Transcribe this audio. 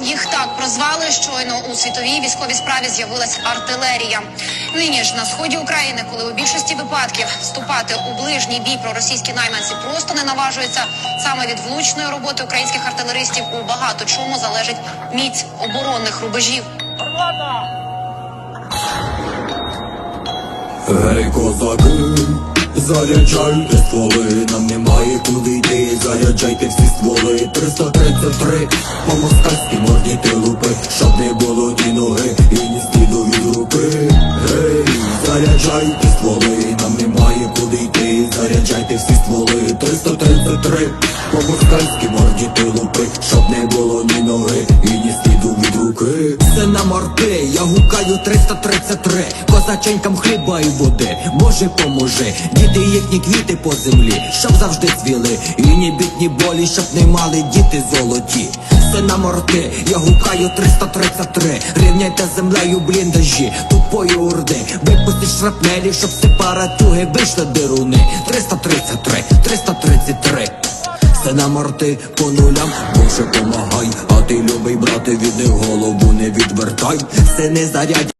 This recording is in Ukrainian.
Їх так прозвали щойно у світовій військовій справі з'явилась артилерія. Нині ж на сході України, коли у більшості випадків вступати у ближній бій проросійські найманці просто не наважуються. Саме від влучної роботи українських артилеристів у багато чому залежить міць оборонних рубежів. Гей, козаки, заряджайте стволи, нам немає куди йти, всі стволи 333 по москальській морді ти лупи, щоб не було ні ноги і ні сліду від руки. Гей, заряджайте стволи, нам немає куди йти, заряджайте всі стволи 333 по москальській морді ти лупи, щоб не було ні ноги і руки. Це на морти, я гукаю 333 Козаченькам хліба і води, Боже поможи Діти їхні квіти по землі, щоб завжди цвіли. І ні бід, ні болі, щоб не мали діти золоті. Це на морти, я гукаю 333 Рівняйте землею бліндажі, тупої урди. Випустіть шрапнелі, щоб сепаратюги вийшли дируни. 333, 333 все на морти по нулям, Боже помагай, ти від них голову не відвертай, Сини зарядь